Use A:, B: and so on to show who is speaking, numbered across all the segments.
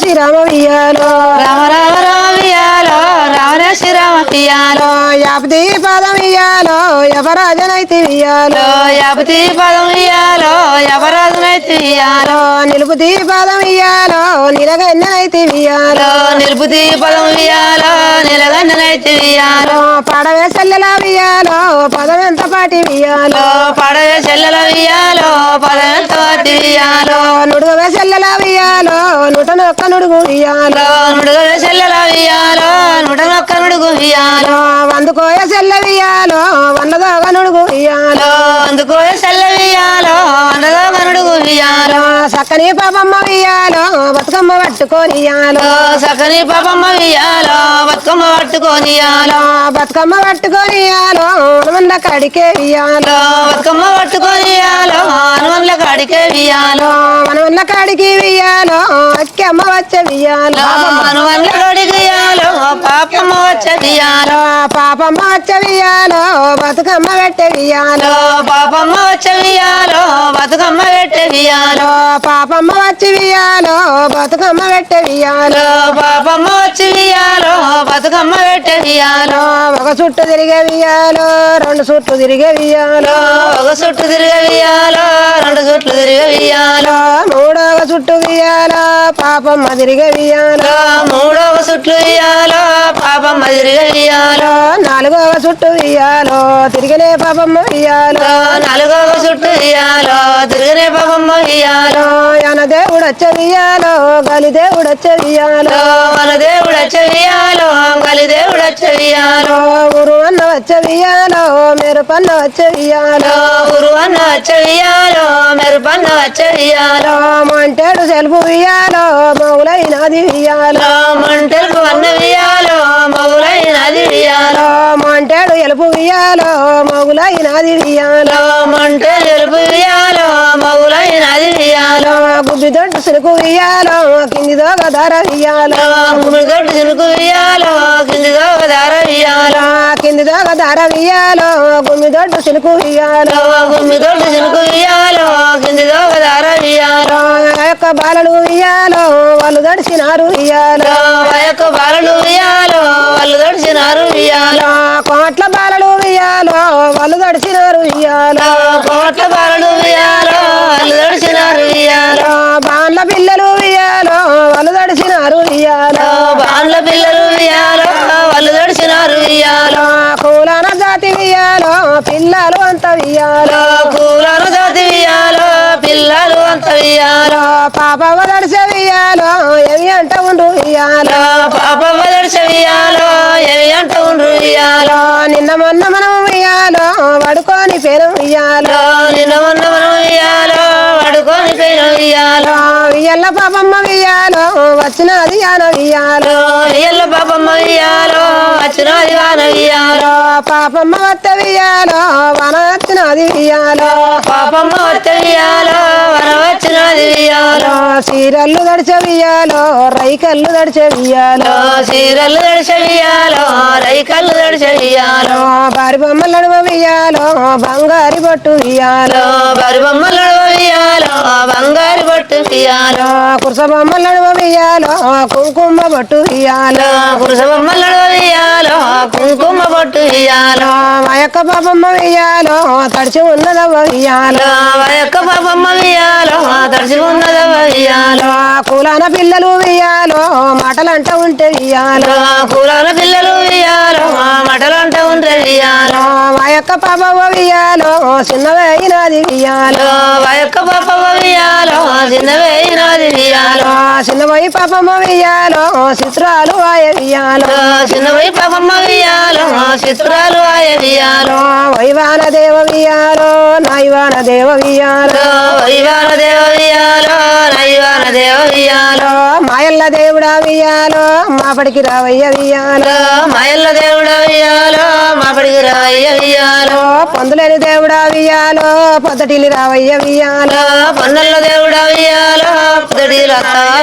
A: శ్రీరామ వియ్యాలో
B: రామ రామ రామ వియాలో రామ శ్రీరామ వియాలో
A: యాపతి పాదం ఇయ్యాలో యవరాజనైతి వియ్యాలో
B: యాపతి పదం వియాలో ఎవరాజునైతే వియాలో
A: నిలుపుతి పాదం ఇయ్యాలో నిలగన్నైతి వియ్యాలో
B: నిలుపుతి పదం వియాలో నిలగన్ననైతే వియాలో
A: పడవే సెల్లెల వియ్యాలో పదవెంత పాటి వియ్యాలో
B: పడవే చెల్లెల వియాలో పదవెంత వాటి వియాలో
A: నుడుగవే సెల్లెల వియ్యాలో నుటనొక్క నుడుగు వియ్యాలో
B: నుడుగవే చెల్లెల వియాలో నుడనొక్క నుడుగు వియాలో
A: వందుకోయ సెల్ల వియ్యాలో వన్నదోగ నుడుగు వియ్యాలో
B: అందుకో చెల్ల వియాలో అందగా కనుడుగు వియాలో
A: సక్కని పాపమ్మ వియ్యాలో బతుకమ్మ పట్టుకొని ఇయ్యాలో.
B: సకని పాపమ్మ వియాలో బతుకమ్మ పట్టుకొని ఇయ్యాలో.
A: బతుకమ్మ పట్టుకొని ఇయ్యాలో. హనుమంద కడికే ఇయ్యాలో.
B: బతుకమ్మ పట్టుకొని ఇయ్యాలో. హనుమన్ల కాడికే వియాలో
A: హనుమంద కాడికి వియ్యాలో అక్కి అమ్మ వచ్చే వియ్యాలో.
B: హనుమన్ల కాడికి పాపమ్మ వచ్చే
A: పాపమ్మ వచ్చే వియ్యాలో బతుకమ్మ పెట్టే వియ్యాలో.
B: పాపమ్మ వచ్చే బతుకమ్మ పెట్టే
A: పాపమ్మ వచ్చి వియ్యాలో బతుకమ్మ పెట్టే వియ్యాలో.
B: పాపమ్మ వచ్చి వియాలో బతుకమ్మ పెట్టే వియాలో
A: ఒక చుట్టు తిరిగే వియ్యాలో రెండు చుట్లు తిరిగే వియ్యాలో.
B: ఒక చుట్టు తిరిగే వియాలో రెండు చుట్లు తిరిగే వియాలో
A: మూడవ చుట్టు వియ్యాలో పాపమ్మ తిరిగే వియ్యాలో.
B: మూడవ చుట్లు వియాలో పాపమ్మ తిరిగే వియాలో
A: నాలుగవ చుట్టు వియ్యాలో తిరిగినే పాపమ్మ వియ్యాలో.
B: నాలుగవ చుట్టూ ఇయ్యాలో తిరిగినే పాపమ్మ ఇయ్యాలో
A: యన దేవుడు వచ్చే వియ్యాలో గలి దేవుడు వచ్చే వియ్యాలో
B: మన దేవుడు చెయ్యాలో గలి దేవుడు చెయ్యాలో
A: ఊరు అన్న వచ్చే వియ్యాలో మెరుపన్న వచ్చే వియ్యాలో
B: గురు అన్న చెయ్యాలో మెరుపన్న చెయ్యాలో
A: మంటేడు సెల్పు వియ్యాలో మౌలైనది వియ్యాలో
B: మంటలకు అన్న వియాలో మగులైనది వియాలో
A: మంటేడు ఎలుపు వియ్యాలో మౌలైనది వియ్యాలో గుడ్డి దొడ్డు సినుకు వియ్యాలో కింది దోగ ధర వియ్యాలో.
B: గుడిగట్టు చినుకు వియాలో కిందిదో దార వియాలో
A: కింది దోగ ధర వియ్యాలో గుమ్మి దొడ్డు సినుకు వియ్యాలో.
B: గుమ్మిగట్టు చినుకు వియాలో కిందిదో దార వియాలో
A: ఆ యొక్క బాలలు వియ్యాలో వాళ్ళు దడిచినారు వియ్యాలో. పిల్లలు అంత వియ్యాలో?
B: కూలను జాతి వియాలో పిల్లలు అంత వియాలో
A: పాపవ దడిసే వియ్యాలో? ఏమి అంట ఉండు వియ్యాలో?
B: పాప దడిచ వియాలో ఏమి అంట ఉండ్రు వియాలో
A: నిన్న మొన్న మనం వియ్యాలో? పడుకొని పేరు వియ్యాలో?
B: నిన్న మొన్న మనం వియాలో పడుకొని పోయిన వియాలో
A: వియ్యల్ల పాపమ్మ వియ్యాలో? వచ్చినది యాన వియ్యాలో?
B: ఎల్ల పాపమ్మ వియాలో వచ్చినది వాన వియాలో
A: పాపమ్మ వత్త వియ్యాలో వన వచ్చినది వియ్యాలో
B: పాపమ్మ వచ్చ వియాలో వన వచ్చినది వియాలో
A: చీరల్లు దడిచే వియ్యాలో రైకల్లు దడిచే వియ్యాలో
B: చీరలు దడిచ వియాలో రైకల్లు దడిచ వియాలో
A: బారి బొమ్మలు నడుమ వియ్యాలో బంగారి బొట్టు వియ్యాలో
B: బరి బొమ్మలు వియాలో బంగారు బొట్టు వియాలో
A: కురస బొమ్మలు నడుమ వియ్యాలో కుంకుమ బొట్టు వియ్యాలో
B: పురుష బొమ్మలు వియాలో కుంకుమ బొట్టు వియాలో
A: మా యొక్క పాపమ్మ వియ్యాలో తడిచి ఉన్నదవ్వ వియ్యాలో
B: మా యొక్క పాపమ్మ వియాలో తడిసి ఉన్నదవ వియాలో
A: కులాన పిల్లలు వియ్యాలో మాటలంట ఉంటే వియ్యాలో
B: కూలాల పిల్లలు వియాలో మటలు అంటే ఉంటే వియాలో
A: మా యొక్క పాపమ్మ వియ్యాలో చిన్నవైనది వియ్యాలో
B: మా యొక్క పాపమ్మ వియాలో వియాలో
A: చిన్నపోయి పాపమ్మ వియ్యాలో చిత్రాలు వాయ వియ్యాలో.
B: చిన్నవై పాపమ్మ వియాలో చిత్రాలు ఆయ వియాలో
A: వైవాన దేవ వియ్యాలో నైవాన దేవ వియ్యాలో.
B: వైవాన దేవ వియాలో నైవాన దేవ వియాలో
A: మాయల్ల దేవుడా వియ్యాలో మాపడికి రావయ్య వియ్యాలో.
B: మాయల్ల దేవుడ వియాలో మా పడికి రాయ్య వియాలో
A: పొందులేని దేవుడా వియ్యాలో పొద్దటిల్లి రావయ్య వియ్యాలో
B: పన్నెల్ల దేవుడా వియ్యాలా.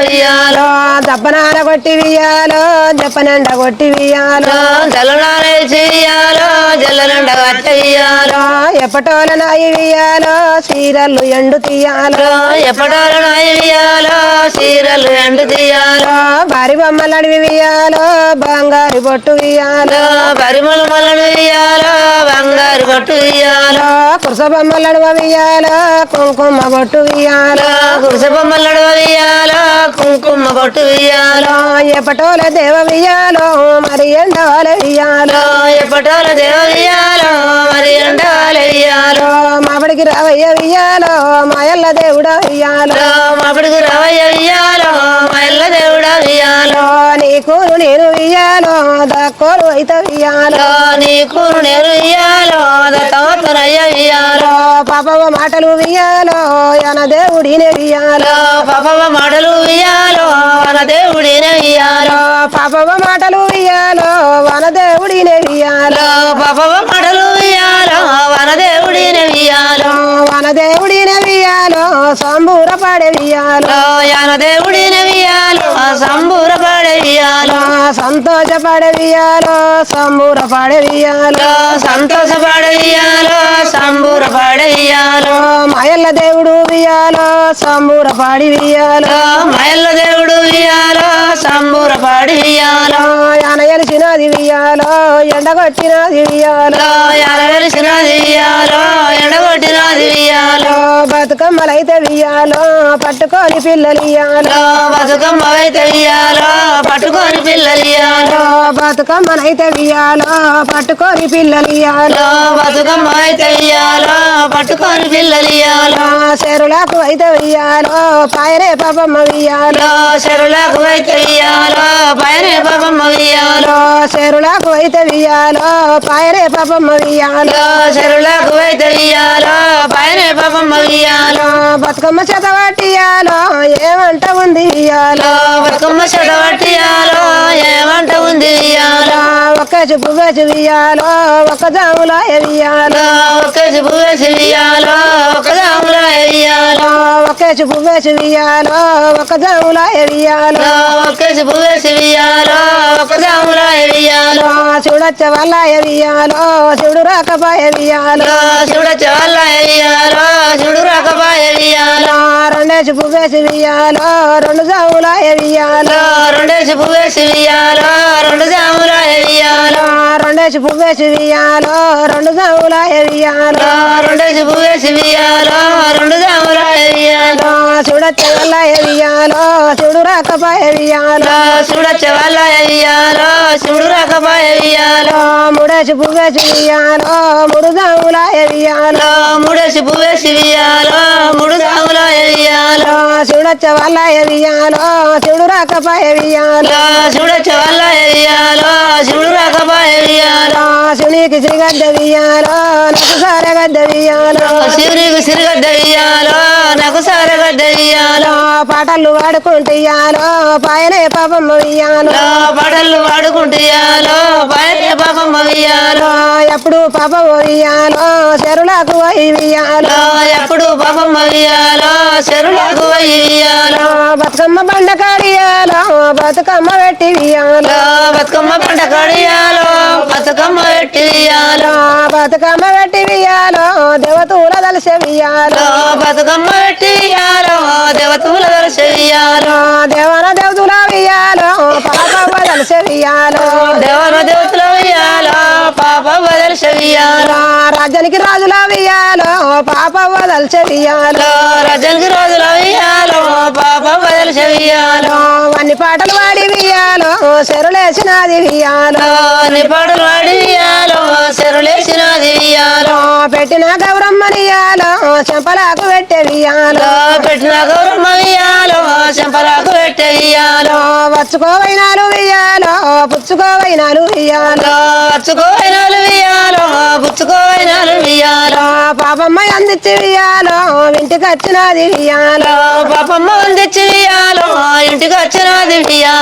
B: వియాలో
A: దబ్బనాన కొట్టి వియ్యాలో జప్పనండ కొట్టి వియ్యాలో.
B: జలనారే చెయ్యాలో జల్లనండ కట్ట వియాలో
A: ఎప్పటోల నాయి వియాలో చీరలు ఎండు తీయాలో.
B: ఎప్పటాల నాయవియాలో చీరలు ఎండు తీయాలో.
A: భారీ బొమ్మలు అడివి వియాలో బంగారు బొట్టు వియాలో
B: పరిమళ మలను ఇయ్యాలో బంగారు పట్టు ఇయ్యాలో
A: కురస బొమ్మలు అడవ వియాలో కుంకుమ బొట్టు వియాలో
B: గుడిసె బొమ్మలు ఇయ్యాలో కుంకుమ పట్టు ఇయ్యాలో
A: ఎప్పటోల దేవ వియాలో మరి ఎండవాల వియాలో
B: ఎప్పటాల దేవ ఇయ్యాలో మరి ఎండాలు ఇయ్యాలో
A: మాబడికి రావయ్య వియాలో మాయల్ల దేవుడా వియాలో
B: మాపడికి రావయ్య ఇయ్యాలో మల్ల దేవుడా ఇయ్యాలో
A: నీకు
B: నీకు నేను ఇయ్యాలో దత్తమత్తనయ్య ఇయ్యాలో
A: పాపవ మాటలు వియాలో యన దేవుడిని వియాలో
B: పాపవ మాటలు ఇయ్యాలో మన దేవుడినే ఇయ్యాలో
A: పాపవ మాటలు వియాలో వన దేవుడిని వియాలో
B: పాపవ మాటలు ఇయ్యాలో మన దేవుడినే ఇయ్యాలో
A: వన దేవుడిని వియాలో సంబూర పాడే వియాలో
B: యాన దేవుడినే ఇయ్యాలో సంబూర పాడే
A: సంతోష పాడే వియాలో సంబూర పాడే వియాలో
B: సంతోష పాడే ఇయ్యాలో సంబూర పాడే
A: మాయల్ల దేవుడు వియాలో సంబూర పాడి వియాలో
B: మయల్ల దేవుడు ఇయ్యాలో సంబూర
A: యాన ఎలిసినది వియాలో ఎండగొట్టినది వియాలో
B: యాన ఎండగొట్టినది ఇయ్యాలో
A: బతుకమ్మలైతే వియాలో పట్టుకొని పిల్లలు ఇయ్యాలో
B: బతుకమ్మ అయితే ఇయ్యాలో పట్టుకొని పిల్లలు ఇయ్యాలో
A: బతుకమ్మనైతే వియాలో పట్టుకొని పిల్లలు ఇయ్యాలో
B: బతుకమ్మ అయితే ఇయ్యాలో పట్టుకొని పిల్లలు ఇయ్యాలో
A: చెరులకు అయితే వియాలో పాయరే పాపమ్మ వియాలో
B: చెరువులకు అయితే పైన పాపమ్మ ఇయ్యాలో
A: చెరులకు అయితే వియాలో పాయరే పాపమ్మ వియాలో
B: చెరువులకు అయితే ఇయ్యాలో పైన పాపమ్మ ఇయ్యాలో
A: బతుకమ్మ చేత పట్టియాలో ఏమంట ఉంది ఇయ్యాలో
B: బతుకమ్మ ఏమంట
A: ఒక్క చూపు వేసి వియాలో ఒక జాముల వియాలో
B: ఒక చిపు వేసి ఇయ్యాలో ఒక దాముల ఇయ్యాలో
A: ఒక్క చూపు వేసి వియాలో ఒక జాముల వియాలో
B: ఒక చిపు వేసి ఇయ్యాలో ఒక దాముల ఇయ్యాలో
A: చూడొచ్చ వల్ల వియాలో శివుడు రాకపాయ వియాలో
B: శివుడు చాలా ఇయ్యాలో శివుడు రాకపాయ ఇయ్యాలో
A: రెండే చూపు వేసి వియాలో రెండు జాముల వియాలో
B: రెండే చిపు వేసి ఇయ్యాలో రెండు దాముల ఇయ్యాలో
A: రెండే చూపు వేసి వియాలో రెండు జాముల వియాలో
B: రెండే చిపు వేసి ఇయ్యాలో రెండు దాముల ఇయ్యాలో
A: చూడొచ్చ వల్ల వియాలో శివుడు రాకపాయ వియాలో
B: శివుడు చాలా ఇయ్యాలో శివుడు రాకపాయ ఇయ్యాలో
A: మూడేసి పువ్వేసి వియాలో మూడు జాముల వియాలో
B: మూడేసి పువ్వేసి ఇయ్యాలో మూడు దాముల ఇయ్యాలో
A: చూడొచ్చ వల్ల వియాలో శివుడు రాకపాయ వియాలో
B: శివుడు చాలా ఇయ్యాలో శివుడు రాకపాయ ఇయ్యాలో
A: శివునికి శ్రీగడ్డ వియాలో నాకు సారగడ్డ వియాలో
B: శివునికి సిరిగడ్డ ఇయ్యాలో నాకు సారగడ్డ ఇయ్యాలో
A: పాటలు పాడుకుంటూ ఇయ్యాలో పాయనే పాపమ్మ వియాలో
B: పాటలు పాడుకుంటుయాలో పైన
A: ఎప్పుడు పాపమ్మ వియాలో చెరులకు పోయి వియాలో
B: ఎప్పుడు పాపమ్మ ఇయ్యాలో చెరువులకు ఇయ్యాలో
A: బతుకమ్మ బండ కాడియాలో బతుకమ్మ పెట్టి వియాలో
B: బతుకమ్మ పంట కడియాలో బతుకమ్మ పెట్టి ఇయ్యాలో.
A: బతుకమ్మ పెట్టి వియాలో దేవతూల దలసే వియాలో
B: బతుకమ్మ పెట్టి ఇయ్యాలో దేవతూల దర్శియాలో
A: దేవన దేవతూల వియాలో పాపవ్వ దలసే వియాలో
B: దేవన దేవతల పాప
A: రాజానికి రాజుల వియాలో పాపవ్వ దలసే వియాలో
B: రజనికి రోజుల ఇయ్యాలో పాప దర్శియాలో
A: అన్ని పాటలు పాడి వియాలో చెరులేసినది వియాలో
B: నిపాడులు అడియాలో చెరులేసినది ఇయ్యాలో
A: పెట్టిన గౌరమ్మనియాలో చెంపలకు పెట్టే వియాలో
B: పెట్టిన గౌరమ్మ ఇయ్యాలో చెంపలకు పెట్టే ఇయ్యాలో
A: వచ్చుకోవైనాలు పుచ్చుకోవైనాలు వియాలో
B: వచ్చుకోవైనాలు ఇయ్యాలో పుచ్చుకోవైనాలు ఇయ్యాలో.
A: పాపమ్మ అందించి వియాలో ఇంటికి వచ్చినది వియాలో
B: పాపమ్మ తెచ్చి ఇయ్యాలో ఇంటికి వచ్చినది ఇయ్యాలో.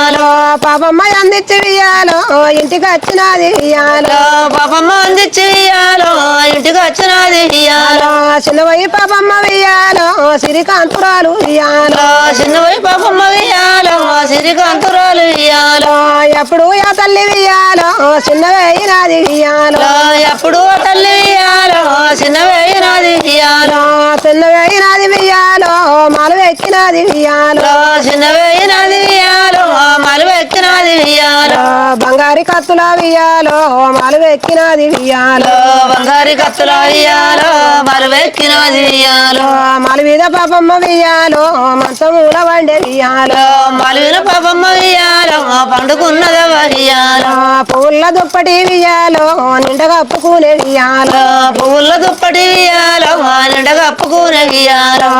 A: పాపమ్మ అందించి వియాలో ఇంటికి వచ్చినది వియాలో
B: పాపమ్మ తెచ్చి ఇయ్యాలో ఇంటికి వచ్చినది ఇయ్యాలో.
A: చిన్నవయ్యి పాపమ్మ వియాలో సిరికాంతురాలు వియాలో
B: చిన్నవై పాపమ్మ ఇయ్యాలో సిరికాంతురాలు ఇయ్యాలో.
A: ఎప్పుడు యా తల్లి వియ్యాలో చిన్నవేయి నాది వియ్యాలో
B: ఎప్పుడు తల్లి ఇయ్యాలో చిన్న వేయినది ఇయ్యాలో.
A: చిన్నవేయి నాది వియ్యాలో. మాలు ఎక్కినది వియ్యాలో
B: చిన్న వేయినది ఇయ్యాలో మలువ ఎక్కినది ఇయ్యాలో
A: బంగారి కత్తుల వియ్యాలో మాలు ఎక్కినది వియ్యాలో
B: బంగారి కత్తుల ఇయ్యాలో మలువ ఎక్కినది ఇయ్యాలో
A: మాలు మీద పాపమ్మ వియ్యాలో మంచమూల వండే వియ్యాలో
B: మలువిన పాపమ్మ ఇయ్యాలో పండుకున్నదవ ఇయ్యాలో
A: పువ్వుల దుప్పటి వియ్యాలో నిండ కప్పుకునే వియ్యాలో
B: పువ్వుల దుప్పటి ఇయ్యాలో నిండగా అప్పుకునే ఇయ్యాలో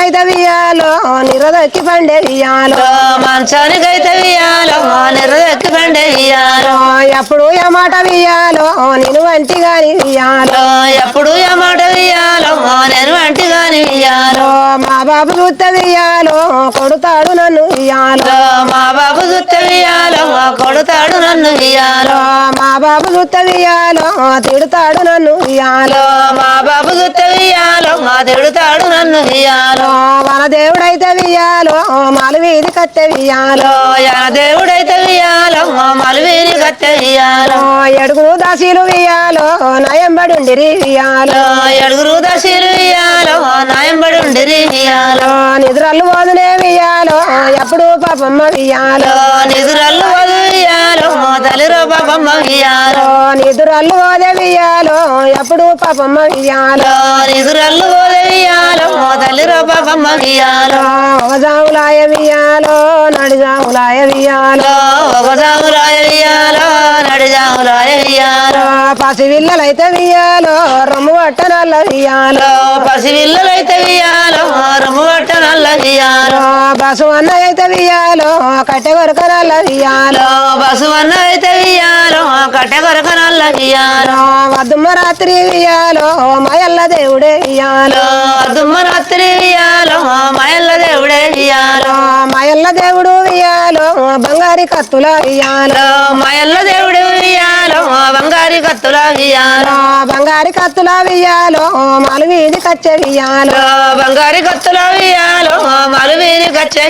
A: మంచానికైతే వియ్యాలో నిరదొక్కి పండే వియ్యాలో
B: మంచానికైతే ఇయ్యాలో నిరదెక్కి పండే
A: ఎప్పుడు ఎమాట వియ్యాలో నేను వంటి గాని వియ్యాలో
B: ఎప్పుడు ఎమాట ఇయ్యాలో నేను వంటి గాని ఇయ్యాలో
A: మా బాబు చూస్తే వియ్యాలో కొడుతాడు నన్ను వియ్యాలో.
B: మా బాబు చూస్తే ఇయ్యాలో కొడుతాడు నన్ను
A: మా బాబు చూస్తే వియ్యాలో తిడుతాడు నన్ను వియ్యాలో
B: మా బాబు ఇయ్యాలో మా తిడుతాడు నన్ను ఇయ్యాలో.
A: మన దేవుడైతే వియ్యాలో మాలు వీధి కత్తె వియ్యాలో.
B: యా దేవుడైతే ఇయ్యాలో మలువీని కత్తె ఇయ్యాలో
A: ఎడుగురు దాసీలు వియ్యాలో నయంబడుండిరి వియ్యాలో.
B: ఎడుగురు దశీలు ఇయ్యాలో నాయంబడి ఉండిరి ఇయ్యాలో
A: నిద్రలు వదిలే వియ్యాలో ఎప్పుడు పాపమ్మ వియ్యాలో
B: నిధురల్లు వదిలియాలో తల్లిరో పాపమ్మ ఇయ్యాలో
A: నిద్రలు వదే వియ్యాలో ఎప్పుడు పాపమ్మ వియ్యాలో
B: నిధురల్లు వదిలియాలో తల్లిరో పాపమ్మ ఇయ్యాలో
A: ఒకజాములాయ వియ్యాలో నడిజాములాయ వియ్యాలో
B: ఒక జాములాయ ఇయ్యాలో నడిజాములాయ ఇయ్యాలో
A: పసివిల్లలైతే వియ్యాలో రొమ్ము పట్ట నల్ల వియ్యాలో
B: పసివిల్లలైతే ఇయ్యాలో
A: బసవన్న అయితే వియ్యాలో కట్టె కొరక నల్ల
B: బసువన్న అయితే ఇయ్యాలో కట్టె కొరక నల్ల
A: వద్దుమ్మ రాత్రి వియ్యాలో మయల్ల దేవుడే వియ్యాలో.
B: దుమ్మ రాత్రి ఇయ్యాలో మయల్ల దేవుడే ఇయ్యాలో
A: మయల్ల దేవుడు వియ్యాలో బంగారి కత్తుల వియ్యాలో.
B: మయల్ల దేవుడు ఇయ్యాలో బంగారి కత్తుల ఇయ్యాలో
A: బంగారి కత్తుల వియ్యాలో మాలు వీధి కచ్చే వియ్యాలో.
B: బంగారి కత్తుల ఇయ్యాలో మలువీని కచ్చే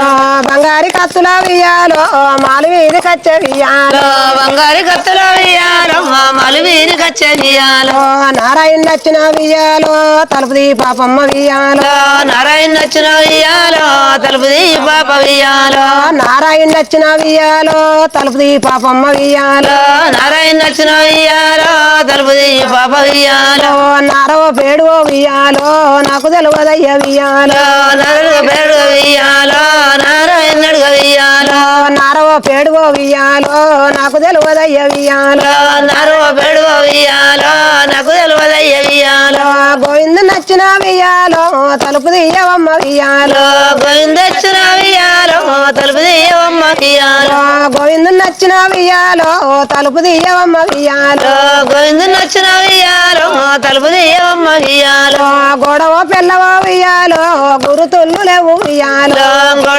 B: ఇయ్యాలో
A: బంగారి కత్తుల వియ్యాలో మాలు వీధి కచ్చే వియ్యాలో
B: బంగారి కత్తుల ఇయ్యాలో మలువీని కచ్చే ఇయ్యాలో
A: నారాయణ నచ్చిన వియ్యాలో తలుపు దీ పాపమ్మ వియ్యాలో
B: నారాయణ నచ్చిన ఇయ్యాలో తలుపు తీ పాప ఇయ్యాలో
A: నారాయణ నచ్చిన వియ్యాలో తలుపు దీ పాపమ్మ వియ్యాలో
B: నారాయణ నచ్చిన ఇయ్యాలో తలుపు తీ పాప ఇయ్యాలో
A: నారో పేడువో వియ్యాలో నాకు తెలియదయ్య వియ్యాలో
B: నరుడు పేడు ఇయ్యాలో. నారాయణుడు ఇయ్యాలో
A: నారో పేడువో వియ్యాలో నాకు తెలియదయ్య వియ్యాలో
B: నరు పేడు ఇయ్యాలో నాకు తెలియదయ్య ఇయ్యాలో
A: గోవింద నచ్చిన వియ్యాలో తలుపు తీయవమ్మ వియ్యాలో
B: గోవిందచ్చిన ఇయ్యాలో తలుపు తీయవమ్మ ఇయ్యాలో
A: గోవింద నచ్చిన వియ్యాలో తలుపు తీయవమ్మ వియ్యాలో
B: గోవిందు నచ్చిన ఇయ్యాలో తలుపు తీయవమ్మ ఇయ్యాలో
A: గొడవ పిల్లవో వియ్యాలో గురుతుళ్ళు లేవు
B: గొడవ